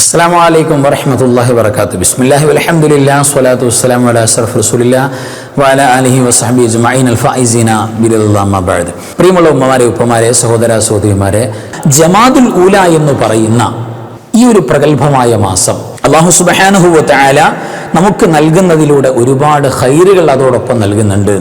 അസ്സാം വലൈക്കും വറഹമത്തല്ലാഹി വർക്കാത്തു ബിസ്മില്ലാഹി വലഹമുല്ലാ സ്വലാത്തു വസ്സലാം വല അസ്റഫ് റസൂലില്ല വല അലഹി വസഹബി ജുമൈൻ അൽഫൈസീന ബിരുദാമബാദ് പ്രിയമുള്ള ഉമ്മമാരെ ഉപ്പമാരെ സഹോദര സഹോദരിമാരെ ജമാദുൽ ഊല എന്ന് പറയുന്ന ഈ ഒരു പ്രഗത്ഭമായ മാസം അള്ളാഹു സുബഹാനുഹുവ താല നമുക്ക് നൽകുന്നതിലൂടെ ഒരുപാട് ഹൈറുകൾ അതോടൊപ്പം നൽകുന്നുണ്ട്.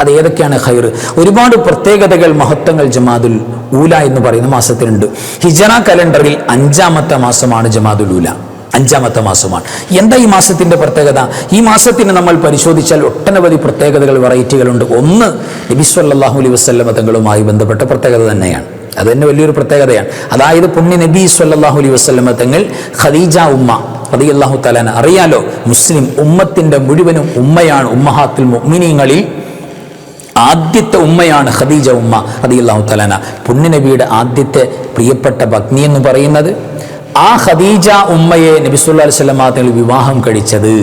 അത് ഏതൊക്കെയാണ് ഖൈർ? ഒരുപാട് പ്രത്യേകതകൾ മഹത്വങ്ങൾ ജമാദുൽ ഊല എന്ന് പറയുന്ന മാസത്തിനുണ്ട് ഹിജറ കലണ്ടറിൽ അഞ്ചാമത്തെ മാസമാണ് ജമാദുൽ ഊല. അഞ്ചാമത്തെ മാസമാണ്. എന്താ ഈ മാസത്തിന്റെ പ്രത്യേകത? ഈ മാസത്തിന് നമ്മൾ പരിശോധിച്ചാൽ ഒട്ടനവധി പ്രത്യേകതകൾ വെറൈറ്റികളുണ്ട്. ഒന്ന് നബിസ്വല്ലാഹു അലൈ വസ്ലമ തങ്ങളുമായി ബന്ധപ്പെട്ട പ്രത്യേകത തന്നെയാണ്. അത് തന്നെ വലിയൊരു പ്രത്യേകതയാണ്. അതായത് പുണ്യ നബി സല്ലാഹു അലൈ വസ്ലമ തങ്ങൾ ഖദീജ ഉമ്മ റളിയല്ലാഹു തലാൻ അറിയാലോ? മുസ്ലിം ഉമ്മത്തിന്റെ മുഴുവനും ഉമ്മയാണ് ഉമ്മഹാത്തുൽ മുഅ്മിനീങ്ങളിൽ ആദ്യത്തെ ഉമ്മയാണ് ഖദീജ ഉമ്മ റളിയല്ലാഹു തലാന പുണ്യനബിയുടെ ആദ്യത്തെ പ്രിയപ്പെട്ട പത്നി എന്ന് പറയുന്നത് ആ ഖദീജ ഉമ്മയെ നബി സല്ലല്ലാഹു അലൈഹി വസല്ലം തങ്ങൾ വിവാഹം കഴിച്ചത്.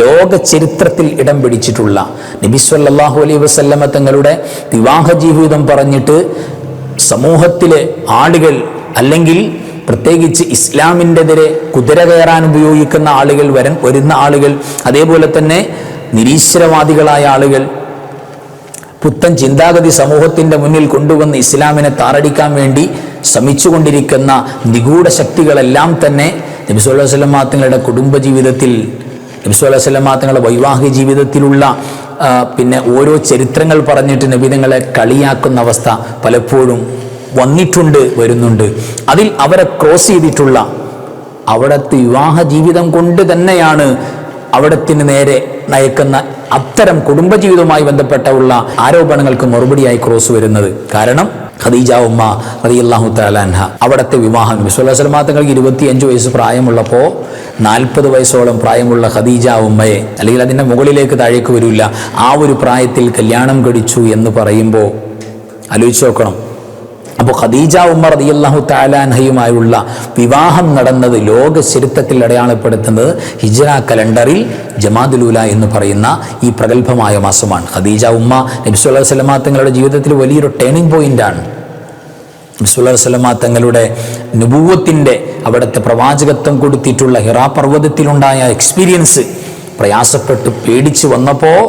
ലോക ചരിത്രത്തിൽ ഇടം പിടിച്ചിട്ടുള്ള നബി സല്ലല്ലാഹു അലൈഹി വസല്ലമ തങ്ങളുടെ വിവാഹ ജീവിതം പറഞ്ഞിട്ട് സമൂഹത്തിലെ ആളുകൾ അല്ലെങ്കിൽ പ്രത്യേകിച്ച് ഇസ്ലാമിന്റെതിരെ കുതിര കയറാൻ ഉപയോഗിക്കുന്ന ആളുകൾ വരൻ വരുന്ന ആളുകൾ അതേപോലെ തന്നെ നിരീശ്വരവാദികളായ ആളുകൾ പുത്തൻ ചിന്താഗതി സമൂഹത്തിന്റെ മുന്നിൽ കൊണ്ടുവന്ന് ഇസ്ലാമിനെ താറടിക്കാൻ വേണ്ടി ശ്രമിച്ചുകൊണ്ടിരിക്കുന്ന നിഗൂഢ ശക്തികളെല്ലാം തന്നെ നബിസ്വല്ലാ വല്ലം തങ്ങളുടെ കുടുംബജീവിതത്തിൽ നബിസ്വല്ലാ വല്ലം തങ്ങളുടെ വൈവാഹിക ജീവിതത്തിലുള്ള പിന്നെ ഓരോ ചരിത്രങ്ങൾ പറഞ്ഞിട്ട് നബിതങ്ങളെ കളിയാക്കുന്ന അവസ്ഥ പലപ്പോഴും വന്നിട്ടുണ്ട് വരുന്നുണ്ട്. അതിൽ അവരെ ക്രോസ് ചെയ്തിട്ടുള്ള അവിടുത്തെ വിവാഹ ജീവിതം കൊണ്ട് തന്നെയാണ് അവിടത്തിന് നേരെ നയിക്കുന്ന അത്തരം കുടുംബജീവിതവുമായി ബന്ധപ്പെട്ട ഉള്ള ആരോപണങ്ങൾക്ക് മറുപടിയായി ക്രോസ് വരുന്നത് കാരണം ഖദീജ ഉമ്മ റളിയല്ലാഹു തലാൻഹ അവിടുത്തെ വിവാഹം വിശ്വലാസ്ലമാ തങ്ങൾക്ക് ഇരുപത്തിയഞ്ച് വയസ്സ് പ്രായമുള്ളപ്പോൾ നാൽപ്പത് വയസ്സോളം പ്രായമുള്ള ഖദീജ ഉമ്മയെ അല്ലെങ്കിൽ അതിന്റെ മുകളിലേക്ക് താഴേക്ക് വരില്ല ആ ഒരു പ്രായത്തിൽ കല്യാണം കഴിച്ചു എന്ന് പറയുമ്പോൾ ആലോചിച്ച് നോക്കണം. അപ്പോൾ ഖദീജ ഉമ്മർ റളിയല്ലാഹു താലാൻഹയുമായുള്ള വിവാഹം നടന്നത് ലോക ചരിത്രത്തിൽ അടയാളപ്പെടുത്തുന്നത് ഹിജ്റ കലണ്ടറിൽ ജമാദുലൂല എന്ന് പറയുന്ന ഈ പ്രഗത്ഭമായ മാസമാണ്. ഖദീജ ഉമ്മ നബ്സുല്ലാ സ്വലമാ തങ്ങളുടെ ജീവിതത്തിൽ വലിയൊരു ടേണിംഗ് പോയിന്റാണ് നബ്സുല്ലാ സ്വലമാ തങ്ങളുടെ നുപൂവത്തിന്റെ അവിടുത്തെ പ്രവാചകത്വം കൊടുത്തിട്ടുള്ള ഹിറാ പർവതത്തിലുണ്ടായ എക്സ്പീരിയൻസ് പ്രയാസപ്പെട്ട് പേടിച്ച് വന്നപ്പോൾ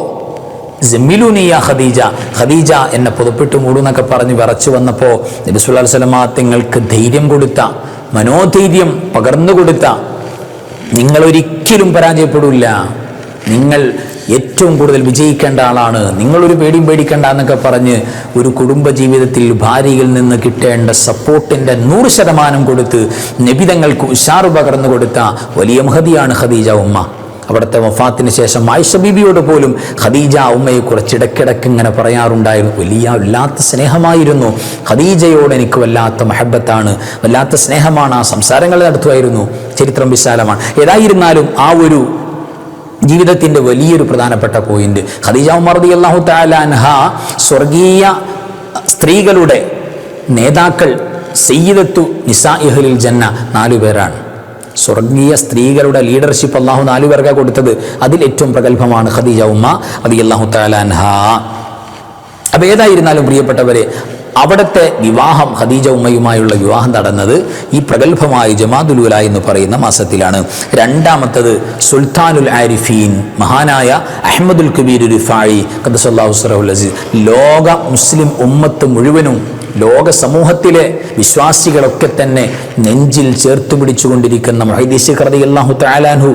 ജമിലുനിയ ഖദീജ. ഖദീജ എന്നെ പുതപ്പിട്ട് മൂടുന്നൊക്കെ പറഞ്ഞ് വിറച്ചു വന്നപ്പോൾ നബി സ്വലമ നിങ്ങൾക്ക് ധൈര്യം കൊടുത്ത മനോധൈര്യം പകർന്നു കൊടുത്ത നിങ്ങൾ ഒരിക്കലും പരാജയപ്പെടില്ല നിങ്ങൾ ഏറ്റവും കൂടുതൽ വിജയിക്കേണ്ട ആളാണ്. നിങ്ങളൊരു പേടിയും പേടിക്കേണ്ട എന്നൊക്കെ പറഞ്ഞ് ഒരു കുടുംബ ജീവിതത്തിൽ ഭാര്യയിൽ നിന്ന് കിട്ടേണ്ട സപ്പോർട്ടിന്റെ നൂറ് ശതമാനം കൊടുത്ത് നിബിതങ്ങൾക്ക് ഉഷാറ് പകർന്നു കൊടുത്ത വലിയ മഹതിയാണ് ഖദീജ ഉമ്മ. അവിടുത്തെ വഫാത്തിന് ശേഷം ആയിഷ ബീബിയോട് പോലും ഖദീജ ഉമ്മയെ കുറിച്ച് ഇടയ്ക്കിടയ്ക്ക് ഇങ്ങനെ പറയാറുണ്ടായിരുന്നു. വലിയ വല്ലാത്ത സ്നേഹമായിരുന്നു. ഖദീജയോട് എനിക്ക് വല്ലാത്ത മഹബത്താണ്. വല്ലാത്ത സ്നേഹമാണ്. ആ സംസാരങ്ങൾ നടത്തുമായിരുന്നു. ചരിത്രം വിശാലമാണ്. ഏതായിരുന്നാലും ആ ഒരു ജീവിതത്തിന്റെ വലിയൊരു പ്രധാനപ്പെട്ട പോയിന്റ് ഖദീജ ഉമർ റളിയല്ലാഹു അള്ളാഹു അൻഹ സ്വർഗീയ സ്ത്രീകളുടെ നേതാക്കൾ സയ്യിദത്തു നിസാ ഇഹലിൽ ജന്ന നാലു പേരാണ്. സ്വർഗീയ സ്ത്രീകളുടെ ലീഡർഷിപ്പ് അള്ളാഹു നാലു പേർക്ക കൊടുത്തത്. അതിൽ ഏറ്റവും പ്രഗത്ഭമാണ് ഖദീജ ഉമ്മ അതി അള്ളാഹു തലാൻഹ അപ്പോൾ ഏതായിരുന്നാലും പ്രിയപ്പെട്ടവരെ അവിടുത്തെ വിവാഹം ഖദീജ ഉമ്മയുമായുള്ള വിവാഹം നടന്നത് ഈ പ്രഗത്ഭമായ ജമാദുലുല എന്ന് പറയുന്ന മാസത്തിലാണ്. രണ്ടാമത്തത് സുൽത്താനുൽ ആരിഫീൻ മഹാനായ അഹമ്മദുൽ കബീർ റിഫായി ഖദസല്ലാഹുസ്റഹുൽ അസീസ്. ലോക മുസ്ലിം ഉമ്മത്ത് മുഴുവനും ലോക സമൂഹത്തിലെ വിശ്വാസികളൊക്കെ തന്നെ നെഞ്ചിൽ ചേർത്ത് പിടിച്ചുകൊണ്ടിരിക്കുന്ന മൊഹീദീസ് ഖർദി അള്ളാഹു താലാൻഹു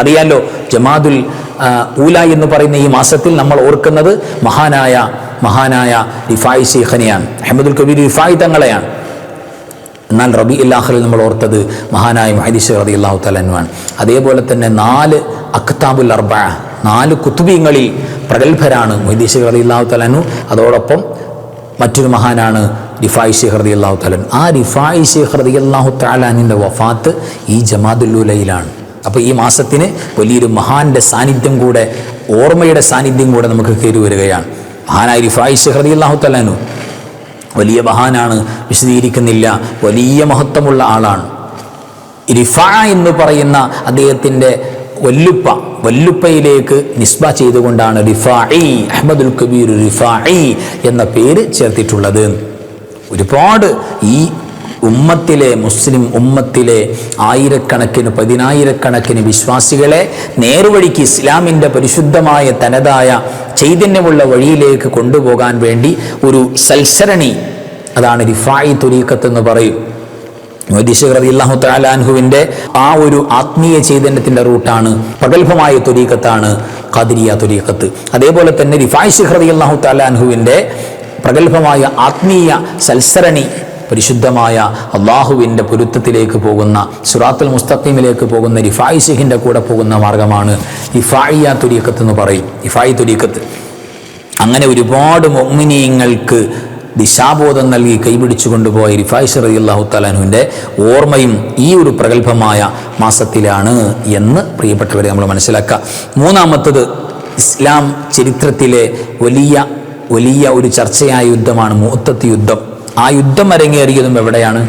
അറിയാലോ ജമാദുൽ ഊല എന്ന് പറയുന്ന ഈ മാസത്തിൽ നമ്മൾ ഓർക്കുന്നത് മഹാനായ മഹാനായ റിഫായി ശേഖനെയാണ്. അഹമ്മദുൽ കബീർ റിഫായി തങ്ങളെയാണ്. എന്നാൽ റബി ഇല്ലാഹറിൽ നമ്മൾ ഓർത്തത് മഹാനായ മഹദീസ് റബി അള്ളാഹു തലനുമാണ് അതേപോലെ തന്നെ നാല് അക്താബുൽ അർബ നാല് കുത്തുബീങ്ങളിൽ പ്രഗത്ഭരാണ് മൊഹദീസ് റബി അള്ളാഹു തലനു അതോടൊപ്പം മറ്റൊരു മഹാനാണ് റിഫായി ഷെയ്ഖ് റതി അള്ളാഹു തലൻ ആ റിഫായി ഷെയ്ഖ് റതി അള്ളാഹു താലാനിന്റെ വഫാത്ത് ഈ ജമാദുല്ലുലയിലാണ് അപ്പോൾ ഈ മാസത്തിന് വലിയൊരു മഹാന്റെ സാന്നിധ്യം കൂടെ ഓർമ്മയുടെ സാന്നിധ്യം കൂടെ നമുക്ക് കയറി വരികയാണ്. മഹാനായ റിഫായി ഷെയ്ഖ് റതി അള്ളാഹു തലാനു വലിയ മഹാനാണ് വിശദീകരിക്കുന്നില്ല വലിയ മഹത്വമുള്ള ആളാണ്. റിഫ എന്ന് പറയുന്ന അദ്ദേഹത്തിന്റെ വല്ലുപ്പ വല്ലുപ്പയിലേക്ക് നിസ്ബ ചെയ്തുകൊണ്ടാണ് റിഫായി അഹമ്മദുൽ കബീർ റിഫായി എന്ന പേര് ചേർത്തിട്ടുള്ളത്. ഒരുപാട് ഈ ഉമ്മത്തിലെ മുസ്ലിം ഉമ്മത്തിലെ ആയിരക്കണക്കിന് പതിനായിരക്കണക്കിന് വിശ്വാസികളെ നേർവഴിക്ക് ഇസ്ലാമിന്റെ പരിശുദ്ധമായ തനതായ ചൈതന്യമുള്ള വഴിയിലേക്ക് കൊണ്ടുപോകാൻ വേണ്ടി ഒരു സൽസരണി അതാണ് റിഫായി തുരീക്കത്ത് എന്ന് പറയും. താലാൻഹുവിന്റെ ആ ഒരു ആത്മീയ ചൈതന്യത്തിന്റെ റൂട്ടാണ് പ്രഗത്ഭമായ തുരീക്കത്താണ് ഖാദിരിയ തുരീക്കത്ത് അതേപോലെ തന്നെ റിഫായ് ഷിഹ്റതി അള്ളാഹു താലാൻഹുവിന്റെ പ്രഗത്ഭമായ ആത്മീയ സൽസരണി പരിശുദ്ധമായ അള്ളാഹുവിന്റെ പൊരുത്തത്തിലേക്ക് പോകുന്ന സുറാത്തുൽ മുസ്തഖീമിലേക്ക് പോകുന്ന റിഫായി സിഹിന്റെ കൂടെ പോകുന്ന മാർഗമാണ് ഇഫായിയ തുരീക്കത്ത് എന്ന് പറയും. ഇഫായി തുരീക്കത്ത് അങ്ങനെ ഒരുപാട് മൊമിനിയങ്ങൾക്ക് ദിശാബോധം നൽകി കൈപിടിച്ചു കൊണ്ടുപോയ റിഫായിഷ് റതി അള്ളാഹു തലാനുവിന്റെ ഓർമ്മയും ഈ ഒരു പ്രഗത്ഭമായ മാസത്തിലാണ് എന്ന് പ്രിയപ്പെട്ടവരെ നമ്മൾ മനസ്സിലാക്കുക. മൂന്നാമത്തത് ഇസ്ലാം ചരിത്രത്തിലെ വലിയ വലിയ ഒരു ചർച്ചയായ യുദ്ധമാണ് മൂത്തത്തി യുദ്ധം. ആ യുദ്ധം അരങ്ങേറിയതും എവിടെയാണ്?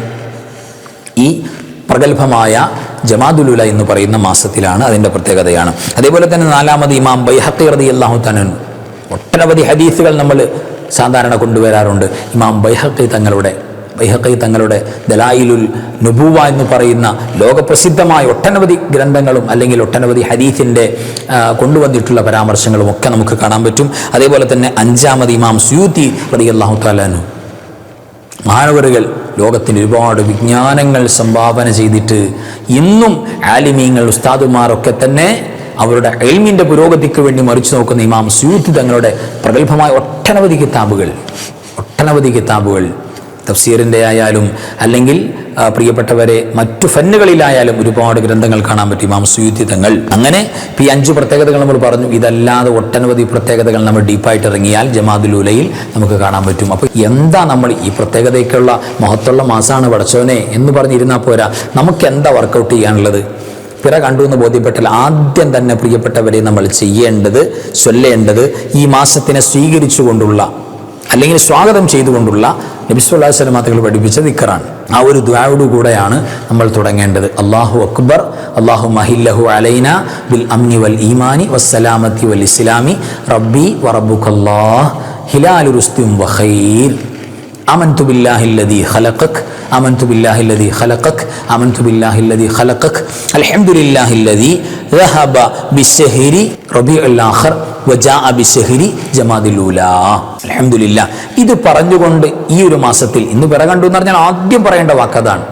ഈ പ്രഗത്ഭമായ ജമാദുലുല എന്ന് പറയുന്ന മാസത്തിലാണ് അതിന്റെ പ്രത്യേകതയാണ്. അതേപോലെ തന്നെ നാലാമത് ഇമാം ബൈഹക്കി റതി അള്ളാഹു തനൻ ഒട്ടനവധി ഹദീസുകൾ നമ്മൾ സാധാരണ കൊണ്ടുവരാറുണ്ട്. ഇമാം ബൈഹക്കി തങ്ങളുടെ ബൈഹക്കി തങ്ങളുടെ ദലായിലുൽ നുബൂവ എന്ന് പറയുന്ന ലോകപ്രസിദ്ധമായ ഒട്ടനവധി ഗ്രന്ഥങ്ങളും അല്ലെങ്കിൽ ഒട്ടനവധി ഹദീഫിന്റെ കൊണ്ടുവന്നിട്ടുള്ള പരാമർശങ്ങളും ഒക്കെ നമുക്ക് കാണാൻ പറ്റും. അതേപോലെ തന്നെ അഞ്ചാമത് ഇമാം സ്യൂത്തി റതി അള്ളാഹു താലാനു മാനവറുകൾ ലോകത്തിന് ഒരുപാട് വിജ്ഞാനങ്ങൾ സംഭാവന ചെയ്തിട്ട് ഇന്നും ആലിമീങ്ങൾ ഉസ്താദുമാരൊക്കെ തന്നെ അവരുടെ എൽമിന്റെ പുരോഗതിക്ക് വേണ്ടി മറിച്ചു നോക്കുന്ന ഇമാം സുയൂത്തി തങ്ങളുടെ പ്രഗത്ഭമായ ഒട്ടനവധി കിതാബുകൾ ഒട്ടനവധി കിതാബുകൾ തഫ്സീറിന്റെ ആയാലും അല്ലെങ്കിൽ പ്രിയപ്പെട്ടവരെ മറ്റു ഫന്നുകളിലായാലും ഒരുപാട് ഗ്രന്ഥങ്ങൾ കാണാൻ പറ്റും ഇമാം സുയുത്തി തങ്ങൾ. അങ്ങനെ ഈ അഞ്ച് പ്രത്യേകതകൾ നമ്മൾ പറഞ്ഞു. ഇതല്ലാതെ ഒട്ടനവധി പ്രത്യേകതകൾ നമ്മൾ ഡീപ്പായിട്ട് ഇറങ്ങിയാൽ ജമാദുലുലയിൽ നമുക്ക് കാണാൻ പറ്റും. അപ്പോൾ എന്താ നമ്മൾ ഈ പ്രത്യേകതയ്ക്കുള്ള മഹത്തുള്ള മാസമാണ് പടച്ചവനെ എന്ന് പറഞ്ഞിരുന്നാൽ പോരാ. നമുക്ക് എന്താ വർക്കൗട്ട് ചെയ്യാനുള്ളത്? പിറ കണ്ടു എന്ന് ബോധ്യപ്പെട്ടാൽ ആദ്യം തന്നെ പ്രിയപ്പെട്ടവരെ നമ്മൾ ചെയ്യേണ്ടത് ചൊല്ലേണ്ടത് ഈ മാസത്തിനെ സ്വീകരിച്ചു കൊണ്ടുള്ള അല്ലെങ്കിൽ സ്വാഗതം ചെയ്തുകൊണ്ടുള്ള നബിസ്വല്ലാഹു സ്വലമാത്തകൾ പഠിപ്പിച്ച ദിക്കറാണ്. ആ ഒരു ദ്വായോടു കൂടെയാണ് നമ്മൾ തുടങ്ങേണ്ടത്. അള്ളാഹു അക്ബർ അള്ളാഹു മഹില്ലഹു അലൈന ബിൽ അംനി വൽ ഈമാനി വസ്സലാമത്തി വൽ ഇസ്ലാമി റബ്ബി വറബുഖല്ലാ ഹിലാലുറുസ്തിം വഹൈൽ آمنت بالله الذي خلقك آمنت بالله الذي خلقك آمنت بالله الذي خلقك الحمد لله الذي ذهب بالسهر ربيع الآخر وجاء بالسهر جماد الأولى الحمد لله ഇത് പറഞ്ഞുകൊണ്ട് ഈ ഒരു മാസത്തിൽ ഇന്ന് പിറകണ്ടു എന്ന് പറഞ്ഞാൽ ആദ്യം പറയേണ്ട വാക്കതാണ്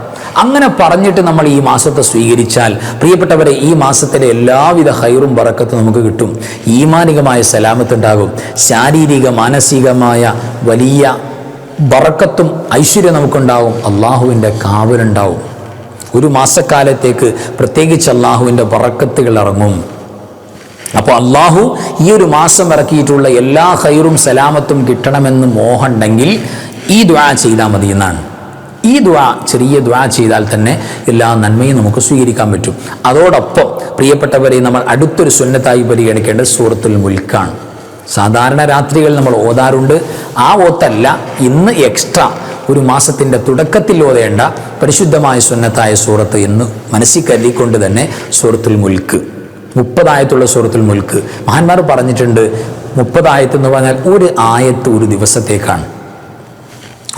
അങ്ങനെ പറഞ്ഞിട്ട് നമ്മൾ ഈ മാസത്തെ സ്വീകരിച്ചാൽ പ്രിയപ്പെട്ടവരെ ഈ മാസത്തിലെ എല്ലാവിധ ഹൈറും പറക്കത്തും നമുക്ക് കിട്ടും ഈമാനികമായ സലാമത്തുണ്ടാകും ശാരീരിക മാനസികമായ വലിയ ബറക്കത്തും ഐശ്വര്യം നമുക്കുണ്ടാവും. അള്ളാഹുവിന്റെ കാവലുണ്ടാവും. ഒരു മാസക്കാലത്തേക്ക് പ്രത്യേകിച്ച് അള്ളാഹുവിന്റെ ബറക്കത്തുകൾ ഇറങ്ങും. അപ്പോൾ അള്ളാഹു ഈ ഒരു മാസം ഇറക്കിയിട്ടുള്ള എല്ലാ ഹൈറും സലാമത്തും കിട്ടണമെന്ന് മോഹമുണ്ടെങ്കിൽ ഈ ദ്വാ ചെയ്താൽ മതി എന്നാണ്. ഈ ദ്വാ ചെറിയ ദ്വാ ചെയ്താൽ തന്നെ എല്ലാ നന്മയും നമുക്ക് സ്വീകരിക്കാൻ പറ്റും. അതോടൊപ്പം പ്രിയപ്പെട്ടവരെ നമ്മൾ അടുത്തൊരു സുന്നത്തായി പരിഗണിക്കേണ്ടത് സൂറത്തുൽ മുൽക്കാണ്. സാധാരണ രാത്രികൾ നമ്മൾ ഓതാറുണ്ട്. ആ ഓത്തല്ല ഇന്ന് എക്സ്ട്രാ ഒരു മാസത്തിന്റെ തുടക്കത്തിൽ ഓതേണ്ട പരിശുദ്ധമായ സുന്നത്തായ സൂറത്ത് എന്ന് മനസ്സിൽ കരുതിക്കൊണ്ട് തന്നെ സൂറത്തുൽ മുൽക്ക്. മുപ്പതായത്തുള്ള സൂറത്തുൽ മുൽക്ക്. മഹാന്മാർ പറഞ്ഞിട്ടുണ്ട് മുപ്പതായത്ത് എന്ന് പറഞ്ഞാൽ ഒരു ആയത്ത് ഒരു ദിവസത്തേക്കാണ്.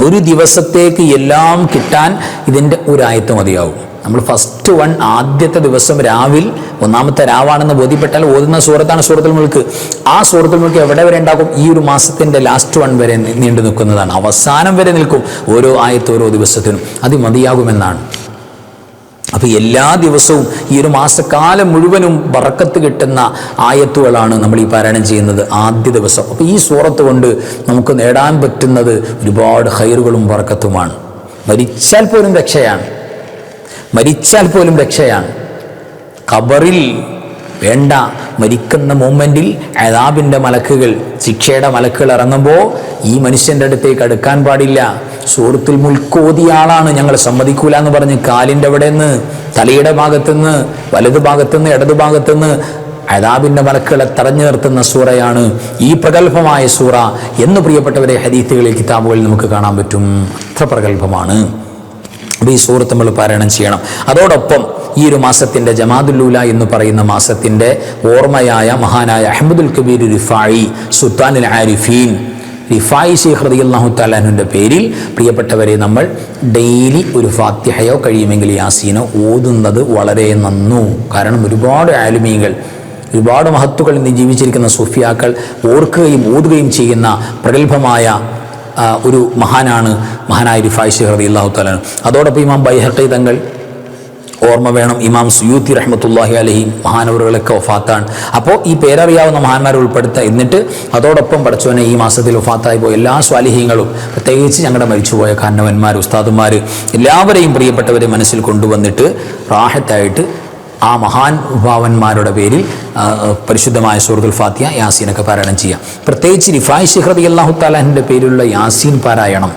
ഒരു ദിവസത്തേക്ക് എല്ലാം കിട്ടാൻ ഇതിന്റെ ഒരായത്ത് മതിയാവും. നമ്മൾ ഫസ്റ്റ് വൺ ആദ്യത്തെ ദിവസം രാവിൽ ഒന്നാമത്തെ രാവാണെന്ന് ബോധ്യപ്പെട്ടാൽ ഓതുന്ന സൂറത്താണ് സൂറത്തുൽ മുൽക്ക്. ആ സൂറത്തുൽ മുൽക്ക് എവിടെ വരെ ഉണ്ടാകും? ഈ ഒരു മാസത്തിന്റെ ലാസ്റ്റ് വൺ വരെ നീണ്ടു നിൽക്കുന്നതാണ്. അവസാനം വരെ നിൽക്കും ഓരോ ആയത്ത് ഓരോ ദിവസത്തിനും. അത് മതിയാകുമെന്നാണ്. അപ്പോൾ എല്ലാ ദിവസവും ഈ ഒരു മാസക്കാലം മുഴുവനും വറക്കത്ത് കിട്ടുന്ന ആയത്തുകളാണ് നമ്മൾ ഈ പാരായണം ചെയ്യുന്നത് ആദ്യ ദിവസം. അപ്പോൾ ഈ സൂറത്ത് കൊണ്ട് നമുക്ക് നേടാൻ പറ്റുന്നത് ഒരുപാട് ഹൈറുകളും വറക്കത്തുമാണ്. മരിച്ചാൽ പോലും രക്ഷയാണ്. മരിച്ചാൽ പോലും രക്ഷയാണ്. ഖബറിൽ വേണ്ട മരിക്കുന്ന മൂമെന്റിൽ അതാബിന്റെ മലക്കുകൾ ശിക്ഷയുടെ മലക്കുകൾ ഇറങ്ങുമ്പോൾ ഈ മനുഷ്യന്റെ അടുത്തേക്ക് അടുക്കാൻ പാടില്ല. സുഹൃത്തിൽ മുൾക്കോതിയാളാണ് ഞങ്ങൾ സമ്മതിക്കൂല എന്ന് പറഞ്ഞ് കാലിന്റെ അവിടെ നിന്ന് തലയുടെ ഭാഗത്തുനിന്ന് വലതു ഭാഗത്തുനിന്ന് ഇടതു ഭാഗത്തുനിന്ന് അതാബിന്റെ മലക്കുകളെ തടഞ്ഞു നിർത്തുന്ന സൂറയാണ് ഈ പ്രഗത്ഭമായ സൂറ. എന്ന് പ്രിയപ്പെട്ടവരെ ഹരീത്തുകളിൽ കിതാബുകളിൽ നമുക്ക് കാണാൻ പറ്റും. അത്ര പ്രഗത്ഭമാണ്. അപ്പോൾ ഈ സൂറത്ത് നമ്മൾ പാരായണം ചെയ്യണം. അതോടൊപ്പം ഈ ഒരു മാസത്തിന്റെ ജമാദുല്ലൂല എന്ന് പറയുന്ന മാസത്തിന്റെ ഓർമ്മയായ മഹാനായ അഹമ്മദുൽ കബീർ റിഫായി സുൽത്താനുൽ ആരിഫീൻ റിഫായി ഷെയ്ഖ് റതി അള്ളാഹു താലാനുവിന്റെ പേരിൽ പ്രിയപ്പെട്ടവരെ നമ്മൾ ഡെയിലി ഒരു ഫാത്തിഹയോ കഴിയുമെങ്കിൽ യാസീനോ ഓതുന്നത് വളരെ നന്നു. കാരണം ഒരുപാട് ആലുമീകൾ ഒരുപാട് മഹത്തുക്കൾ ഇന്ന് ജീവിച്ചിരിക്കുന്ന സുഫിയാക്കൾ ഓർക്കുകയും ഓതുകയും ചെയ്യുന്ന പ്രഗത്ഭമായ ഒരു മഹാനാണ് മഹാനായ റിഫായ് ഷെഹർ അലി അള്ളാഹു താലാണ് അതോടൊപ്പം ഇമാം ബൈഹഖി തങ്ങൾ ഓർമ്മ വേണം ഇമാം സുയൂത്തി റഹ്മത്തുല്ലാഹി അലഹി മഹാനവറുകളൊക്കെ ഒഫാത്താണ് അപ്പോൾ ഈ പേരറിയാവുന്ന മഹാന്മാരെ ഉൾപ്പെടുത്തുക എന്നിട്ട് അതോടൊപ്പം പഠിച്ചവനെ ഈ മാസത്തിൽ ഒഫാത്തായി പോയ എല്ലാ സ്വാലിഹ്യങ്ങളും പ്രത്യേകിച്ച് ഞങ്ങളുടെ മരിച്ചുപോയ കാരണവന്മാർ ഉസ്താദുമാർ എല്ലാവരെയും പ്രിയപ്പെട്ടവരെ മനസ്സിൽ കൊണ്ടുവന്നിട്ട് റാഹത്തായിട്ട് ആ മഹാൻ ഭാവന്മാരുടെ പേരിൽ പരിശുദ്ധമായ സൂറത്തുൽ ഫാത്തിയ യാസീനൊക്കെ പാരായണം ചെയ്യാം. പ്രത്യേകിച്ച് റിഫായ് ഷിഹ്റദി അള്ളാഹു താലാഹിന്റെ പേരിലുള്ള യാസീൻ പാരായണം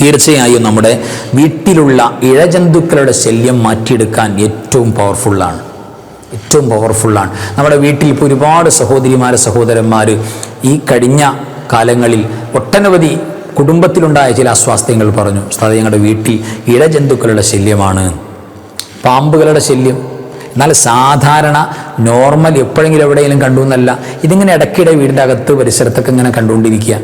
തീർച്ചയായും നമ്മുടെ വീട്ടിലുള്ള ഇഴജന്തുക്കളുടെ ശല്യം മാറ്റിയെടുക്കാൻ ഏറ്റവും പവർഫുള്ളാണ് ഏറ്റവും പവർഫുള്ളാണ് നമ്മുടെ വീട്ടിൽ ഇപ്പോൾ ഒരുപാട് സഹോദരിമാർ സഹോദരന്മാർ ഈ കഴിഞ്ഞ കാലങ്ങളിൽ ഒട്ടനവധി കുടുംബത്തിലുണ്ടായ ചില അസ്വാസ്ഥ്യങ്ങൾ പറഞ്ഞു. ഞങ്ങളുടെ വീട്ടിൽ ഇഴജന്തുക്കളുടെ ശല്യമാണ്. പാമ്പുകളുടെ ശല്യം. എന്നാൽ സാധാരണ നോർമൽ എപ്പോഴെങ്കിലും എവിടെയെങ്കിലും കണ്ടു എന്നല്ല. ഇതിങ്ങനെ ഇടയ്ക്കിടെ വീടിന്റെ അകത്ത് പരിസരത്തൊക്കെ ഇങ്ങനെ കണ്ടുകൊണ്ടിരിക്കുക.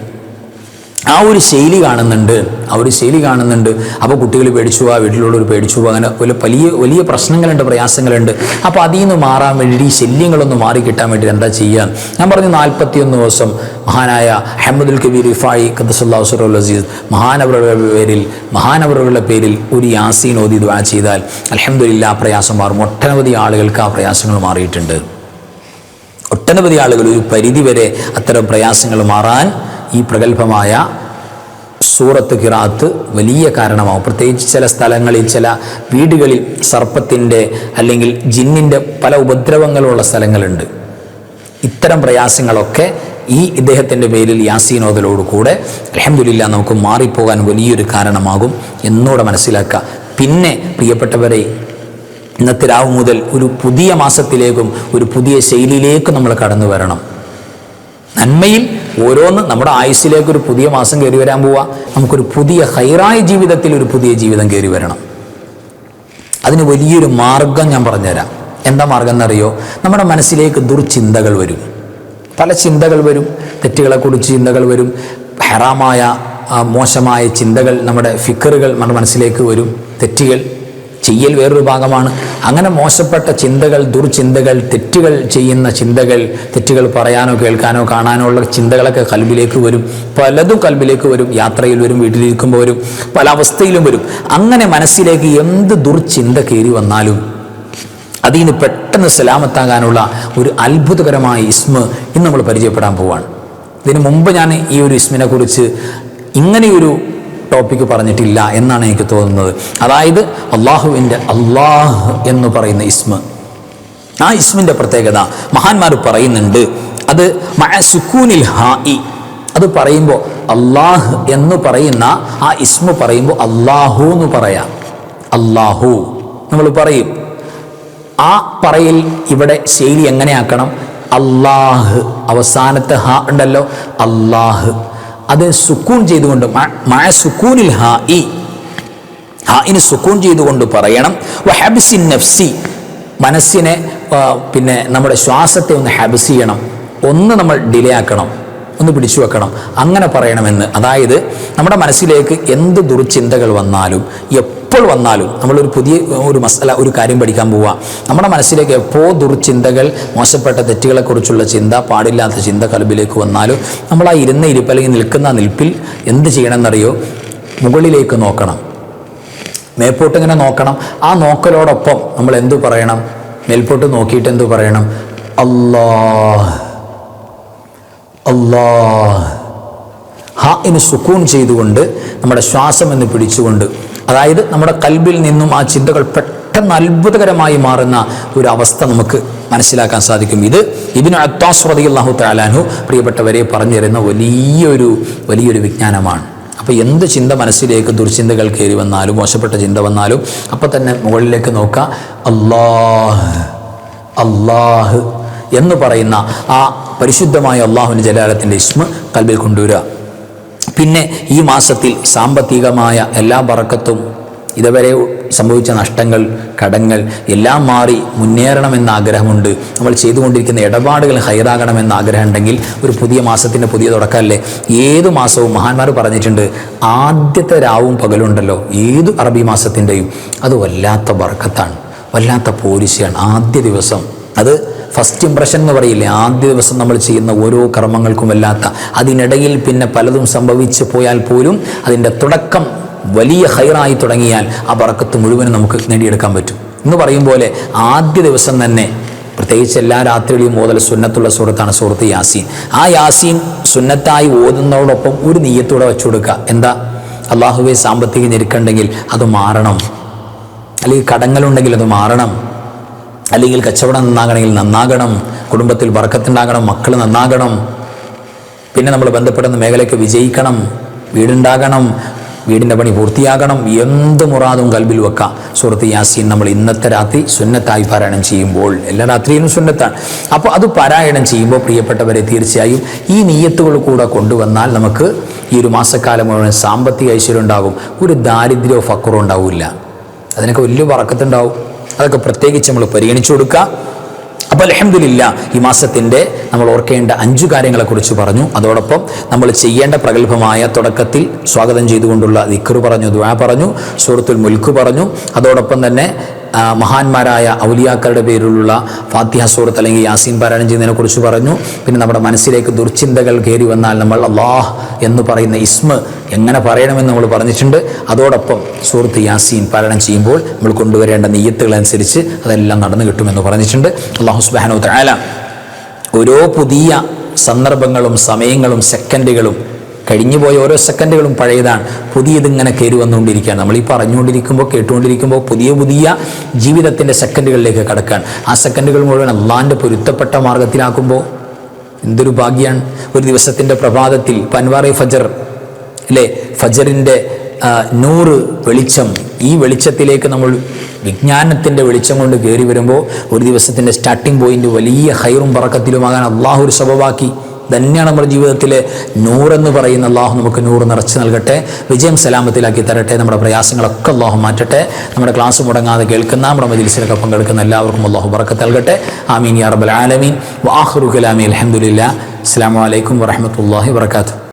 ആ ഒരു ശൈലി കാണുന്നുണ്ട്. ആ ഒരു ശൈലി കാണുന്നുണ്ട്. അപ്പോൾ കുട്ടികൾ പേടിച്ചു പോവുക വീട്ടിലുള്ളവർ പേടിച്ചു അങ്ങനെ വലിയ വലിയ വലിയ പ്രശ്നങ്ങളുണ്ട് പ്രയാസങ്ങളുണ്ട്. അപ്പോൾ അതിൽ നിന്ന് മാറാൻ വേണ്ടി ഈ ശല്യങ്ങളൊന്ന് മാറി കിട്ടാൻ വേണ്ടി എന്താ ചെയ്യുക ഞാൻ പറഞ്ഞു നാൽപ്പത്തിയൊന്ന് ദിവസം മഹാനായ അഹമ്മദുൽ കബീർ ഇഫായി ഖദ്സുല്ലാസുറുൽ അസീസ് മഹാനവറുടെ പേരിൽ മഹാനവറുകളുടെ പേരിൽ ഒരു യാസീൻ ഓതി ദ്വാ ചെയ്താൽ അലഹമ്മദില്ല ആ പ്രയാസം മാറും. ഒട്ടനവധി ആളുകൾക്ക് ആ പ്രയാസങ്ങൾ മാറിയിട്ടുണ്ട്. ഒട്ടനവധി ആളുകൾ ഒരു പരിധിവരെ അത്തരം പ്രയാസങ്ങൾ മാറാൻ ഈ പ്രഗത്ഭമായ സൂറത്ത് കിറാത്ത് വലിയ കാരണമാവും. പ്രത്യേകിച്ച് ചില സ്ഥലങ്ങളിൽ ചില വീടുകളിൽ സർപ്പത്തിന്റെ അല്ലെങ്കിൽ ജിന്നിന്റെ പല ഉപദ്രവങ്ങളുള്ള സ്ഥലങ്ങളുണ്ട്. ഇത്തരം പ്രയാസങ്ങളൊക്കെ ഈ ഇദ്ദേഹത്തിന്റെ പേരിൽ യാസീനോദലോട് കൂടെ അലഹമില്ല നമുക്ക് മാറിപ്പോകാൻ വലിയൊരു കാരണമാകും എന്നൂടെ മനസ്സിലാക്കുക. പിന്നെ പ്രിയപ്പെട്ടവരെ ഇന്നത്തെ രാവ് മുതൽ ഒരു പുതിയ മാസത്തിലേക്കും ഒരു പുതിയ ശൈലിയിലേക്കും നമ്മൾ കടന്നു വരണം. നന്മയിൽ ഓരോന്ന് നമ്മുടെ ആയുസ്സിലേക്ക് ഒരു പുതിയ മാസം കയറി വരാൻ പോവുക നമുക്കൊരു പുതിയ ഹൈറായ ജീവിതത്തിൽ ഒരു പുതിയ ജീവിതം കയറി വരണം. അതിന് വലിയൊരു മാർഗം ഞാൻ പറഞ്ഞുതരാം. എന്താ മാർഗം എന്നറിയോ? നമ്മുടെ മനസ്സിലേക്ക് ദുർചിന്തകൾ വരും. പല ചിന്തകൾ വരും. തെറ്റുകളെക്കുറിച്ച് ചിന്തകൾ വരും. ഹെറാമായ മോശമായ ചിന്തകൾ നമ്മുടെ ഫിക്കറുകൾ നമ്മുടെ മനസ്സിലേക്ക് വരും. തെറ്റുകൾ ചെയ്യൽ വേറൊരു ഭാഗമാണ്. അങ്ങനെ മോശപ്പെട്ട ചിന്തകൾ ദുർചിന്തകൾ തെറ്റുകൾ ചെയ്യുന്ന ചിന്തകൾ തെറ്റുകൾ പറയാനോ കേൾക്കാനോ കാണാനോ ഉള്ള ചിന്തകളൊക്കെ കൽബിലേക്ക് വരും. പലതും കൽബിലേക്ക് വരും. യാത്രയിൽ വരും വീട്ടിലിരിക്കുമ്പോൾ വരും പല അവസ്ഥയിലും വരും. അങ്ങനെ മനസ്സിലേക്ക് എന്ത് ദുർചിന്ത കയറി വന്നാലും അതിൽ നിന്ന് പെട്ടെന്ന് സലാമത്താകാനുള്ള ഒരു അത്ഭുതകരമായ ഇസ്മ ഇന്ന് നമ്മൾ പരിചയപ്പെടാൻ പോവാണ്. ഇതിനു മുമ്പ് ഞാൻ ഈ ഒരു ഇസ്മിനെ കുറിച്ച് ഇങ്ങനെയൊരു ടോപ്പിക്ക് പറഞ്ഞിട്ടില്ല എന്നാണ് എനിക്ക് തോന്നുന്നത്. അതായത് അള്ളാഹുവിന്റെ അള്ളാഹ് എന്ന് പറയുന്ന ഇസ്മ. ആ ഇസ്മിന്റെ പ്രത്യേകത മഹാന്മാർ പറയുന്നുണ്ട്. അത് സുക്കൂനിൽ ഹാഇ. അത് പറയുമ്പോൾ അള്ളാഹ് എന്ന് പറയുന്ന ആ ഇസ്മ പറയുമ്പോൾ അള്ളാഹു എന്ന് പറയാം. അള്ളാഹു നമ്മൾ പറയും ആ പറയിൽ ഇവിടെ ശൈലി എങ്ങനെയാക്കണം? അള്ളാഹ് അവസാനത്തെ ഹ ഉണ്ടല്ലോ അള്ളാഹ് അത് സുക്കൂൺ ചെയ്തുകൊണ്ട് മഴ സുക്കൂനിൽ ഹാ ഇ. ഹാഇന് സുക്കൂൺ ചെയ്തുകൊണ്ട് പറയണം. ഹബ്സിൻ നഫ്സി. മനസ്സിനെ പിന്നെ നമ്മുടെ ശ്വാസത്തെ ഒന്ന് ഹബ്സ് ചെയ്യണം. ഒന്ന് നമ്മൾ ഡിലേ ആക്കണം. ഒന്ന് പിടിച്ചു വെക്കണം. അങ്ങനെ പറയണമെന്ന്. അതായത് നമ്മുടെ മനസ്സിലേക്ക് എന്ത് ദുർചിന്തകൾ വന്നാലും എപ്പോൾ വന്നാലും നമ്മളൊരു പുതിയ ഒരു മസാല ഒരു കാര്യം പഠിക്കാൻ പോവുക നമ്മുടെ മനസ്സിലേക്ക് എപ്പോൾ ദുർചിന്തകൾ മോശപ്പെട്ട തെറ്റുകളെക്കുറിച്ചുള്ള ചിന്ത പാടില്ലാത്ത ചിന്ത കലബിലേക്ക് വന്നാലും നമ്മൾ ആ ഇരുന്ന ഇരിപ്പ് അല്ലെങ്കിൽ നിൽക്കുന്ന നിൽപ്പിൽ എന്ത് ചെയ്യണമെന്നറിയോ? മുകളിലേക്ക് നോക്കണം. മേപ്പോട്ട് ഇങ്ങനെ നോക്കണം? ആ നോക്കലോടൊപ്പം നമ്മൾ എന്തു പറയണം? മേൽപോട്ട് നോക്കിയിട്ട് എന്തു പറയണം? അല്ലാഹ്. അല്ലാഹ്. ഹാഇന് സുക്കൂൺ ചെയ്തുകൊണ്ട് നമ്മുടെ ശ്വാസം എന്ന് പിടിച്ചുകൊണ്ട് അതായത് നമ്മുടെ കൽബിൽ നിന്നും ആ ചിന്തകൾ പെട്ടെന്ന് അത്ഭുതകരമായി മാറുന്ന ഒരു അവസ്ഥ നമുക്ക് മനസ്സിലാക്കാൻ സാധിക്കും. ഇത് ഇതിന് അത്താസ്വതി അള്ളാഹു താലാനു പ്രിയപ്പെട്ടവരെ പറഞ്ഞു തരുന്ന വലിയൊരു വലിയൊരു വിജ്ഞാനമാണ്. അപ്പോൾ എന്ത് ചിന്ത മനസ്സിലേക്ക് ദുർചിന്തകൾ കയറി വന്നാലും മോശപ്പെട്ട ചിന്ത വന്നാലും അപ്പം തന്നെ മുകളിലേക്ക് നോക്കുക. അള്ളാഹ് അല്ലാഹ്. എന്ന് പറയുന്ന ആ പരിശുദ്ധമായ അള്ളാഹുവിന്റെ ജലാലത്തിന്റെ ഇസ്മ കൽബിൽ കൊണ്ടുവരിക. പിന്നെ ഈ മാസത്തിൽ സാമ്പത്തികമായ എല്ലാ വറക്കത്തും ഇതുവരെ സംഭവിച്ച നഷ്ടങ്ങൾ കടങ്ങൾ എല്ലാം മാറി മുന്നേറണമെന്ന ആഗ്രഹമുണ്ട്. നമ്മൾ ചെയ്തുകൊണ്ടിരിക്കുന്ന ഇടപാടുകൾ ഹൈറാകണമെന്ന ആഗ്രഹം ഉണ്ടെങ്കിൽ ഒരു പുതിയ മാസത്തിന്റെ പുതിയ തുടക്കമല്ലേ? ഏത് മാസവും മഹാന്മാർ പറഞ്ഞിട്ടുണ്ട് ആദ്യത്തെ രാവും പകലുണ്ടല്ലോ ഏത് അറബി മാസത്തിന്റെയും. അത് വല്ലാത്ത ബർക്കത്താണ് വല്ലാത്ത പോലീസിയാണ് ആദ്യ ദിവസം. അത് ഫസ്റ്റ് ഇംപ്രഷൻ എന്ന് പറയില്ലേ? ആദ്യ ദിവസം നമ്മൾ ചെയ്യുന്ന ഓരോ കർമ്മങ്ങൾക്കും വല്ലാത്ത. അതിനിടയിൽ പിന്നെ പലതും സംഭവിച്ചു പോയാൽ പോലും അതിന്റെ തുടക്കം വലിയ ഹൈറായി തുടങ്ങിയാൽ ആ പറക്കത്ത് മുഴുവനും നമുക്ക് നേടിയെടുക്കാൻ പറ്റും. എന്ന് പറയും പോലെ ആദ്യ ദിവസം തന്നെ പ്രത്യേകിച്ച് എല്ലാ രാത്രിയിലും ഓതൽ സുന്നത്തുള്ള സുഹൃത്താണ് സുഹൃത്ത് യാസീൻ. ആ യാസീൻ സുന്നത്തായി ഓതുന്നതോടൊപ്പം ഒരു നീയത്തൂടെ വെച്ചു കൊടുക്കുക. എന്താ? അള്ളാഹുവെ സാമ്പത്തിക ഞെരുക്കുണ്ടെങ്കിൽ അത് മാറണം. അല്ലെങ്കിൽ കടങ്ങളുണ്ടെങ്കിൽ അത് മാറണം. അല്ലെങ്കിൽ കച്ചവടം നന്നാകണമെങ്കിൽ നന്നാകണം കുടുംബത്തിൽ വർക്കത്തുണ്ടാകണം മക്കൾ നന്നാകണം. പിന്നെ നമ്മൾ ബന്ധപ്പെടുന്ന മേഖലയ്ക്ക് വിജയിക്കണം വീടുണ്ടാകണം വീടിന്റെ പണി പൂർത്തിയാകണം എന്ത് മുറാദും കൽബിൽ വെക്കാം. സുഹൃത്ത് യാസീൻ നമ്മൾ ഇന്നത്തെ രാത്രി സുന്നത്തായി പാരായണം ചെയ്യുമ്പോൾ എല്ലാ രാത്രിയിലും സുന്നത്താണ്. അപ്പോൾ അത് പാരായണം ചെയ്യുമ്പോൾ പ്രിയപ്പെട്ടവരെ തീർച്ചയായും ഈ നീയത്തുകൾ കൂടെ കൊണ്ടുവന്നാൽ നമുക്ക് ഈ ഒരു മാസക്കാലം മുഴുവൻ സാമ്പത്തിക ഐശ്വര്യം ഉണ്ടാകും. ഒരു ദാരിദ്ര്യമോ ഫക്കറോ ഉണ്ടാവില്ല. അതിനൊക്കെ വലിയ വറക്കത്തുണ്ടാവും. അതൊക്കെ പ്രത്യേകിച്ച് നമ്മൾ പരിഗണിച്ചു കൊടുക്കുക. അപ്പോൾ അലഹമില്ല ഈ മാസത്തിന്റെ നമ്മൾ ഓർക്കേണ്ട അഞ്ചു കാര്യങ്ങളെക്കുറിച്ച് പറഞ്ഞു. അതോടൊപ്പം നമ്മൾ ചെയ്യേണ്ട പ്രഗത്ഭമായ തുടക്കത്തിൽ സ്വാഗതം ചെയ്തുകൊണ്ടുള്ള ദിക്കർ പറഞ്ഞു ദ്വാ പറഞ്ഞു സൂറത്തുൽ മുൽക്ക് പറഞ്ഞു. അതോടൊപ്പം തന്നെ മഹാന്മാരായ ഔലിയാക്കളുടെ പേരിലുള്ള ഫാത്തിഹ സൂറത്ത് അല്ലെങ്കിൽ യാസീൻ പാരായണം ചെയ്യുന്നതിനെ കുറിച്ച് പറഞ്ഞു. പിന്നെ നമ്മുടെ മനസ്സിലേക്ക് ദുർചിന്തകൾ കയറി വന്നാൽ നമ്മൾ അള്ളാഹ് എന്ന് പറയുന്ന ഇസ്മ എങ്ങനെ പറയണമെന്ന് നമ്മൾ പറഞ്ഞിട്ടുണ്ട്. അതോടൊപ്പം സൂറത്ത് യാസീൻ പാരായണം ചെയ്യുമ്പോൾ നമ്മൾ കൊണ്ടുവരേണ്ട നെയ്യത്തുകൾ അനുസരിച്ച് അതെല്ലാം നടന്നു കിട്ടുമെന്ന് പറഞ്ഞിട്ടുണ്ട്. അള്ളാഹു സുബാനോ തആല ഓരോ പുതിയ സന്ദർഭങ്ങളും സമയങ്ങളും സെക്കൻഡുകളും കഴിഞ്ഞുപോയ ഓരോ സെക്കൻഡുകളും പഴയതാണ്. പുതിയതിങ്ങനെ കയറി വന്നുകൊണ്ടിരിക്കുകയാണ്. നമ്മൾ ഈ പറഞ്ഞുകൊണ്ടിരിക്കുമ്പോൾ കേട്ടുകൊണ്ടിരിക്കുമ്പോൾ പുതിയ പുതിയ ജീവിതത്തിന്റെ സെക്കൻഡുകളിലേക്ക് കടക്കാൻ ആ സെക്കൻഡുകൾ മുഴുവൻ അള്ളാന്റെ പൊരുത്തപ്പെട്ട മാർഗത്തിലാക്കുമ്പോൾ എന്തൊരു ഭാഗ്യമാണ് ഒരു ദിവസത്തിന്റെ പ്രഭാതത്തിൽ പൻവാറി ഫജർ അല്ലേ? ഫജറിന്റെ നൂറ് വെളിച്ചം. ഈ വെളിച്ചത്തിലേക്ക് നമ്മൾ വിജ്ഞാനത്തിന്റെ വെളിച്ചം കൊണ്ട് കയറി വരുമ്പോൾ ഒരു ദിവസത്തിന്റെ സ്റ്റാർട്ടിംഗ് പോയിന്റ് വലിയ ഹൈറും പറക്കത്തിലുമാകാൻ അള്ളാഹു ഒരു സബബാക്കി തന്നെയാണ് നമ്മുടെ ജീവിതത്തിലെ നൂറെന്ന് പറയുന്ന അള്ളാഹു നമുക്ക് നൂറ് നിറച്ച് നൽകട്ടെ. വിജയം സലാമത്തിലാക്കി തരട്ടെ. നമ്മുടെ പ്രയാസങ്ങളൊക്കെ അള്ളാഹു മാറ്റട്ടെ. നമ്മുടെ ക്ലാസ് മുടങ്ങാതെ കേൾക്കുന്ന നമ്മുടെ മജിലിസിലൊക്കെ പങ്കെടുക്കുന്ന എല്ലാവർക്കും അള്ളാഹു പറക്കത്ത് നൽകട്ടെ. ആമീൻ യാ ആലമീൻ. വാഹുറു കലാമി അലഹമുല്ല അസ്സാം വലൈക്കും വറഹമത്തല്ലാഹി വർക്കാത്തു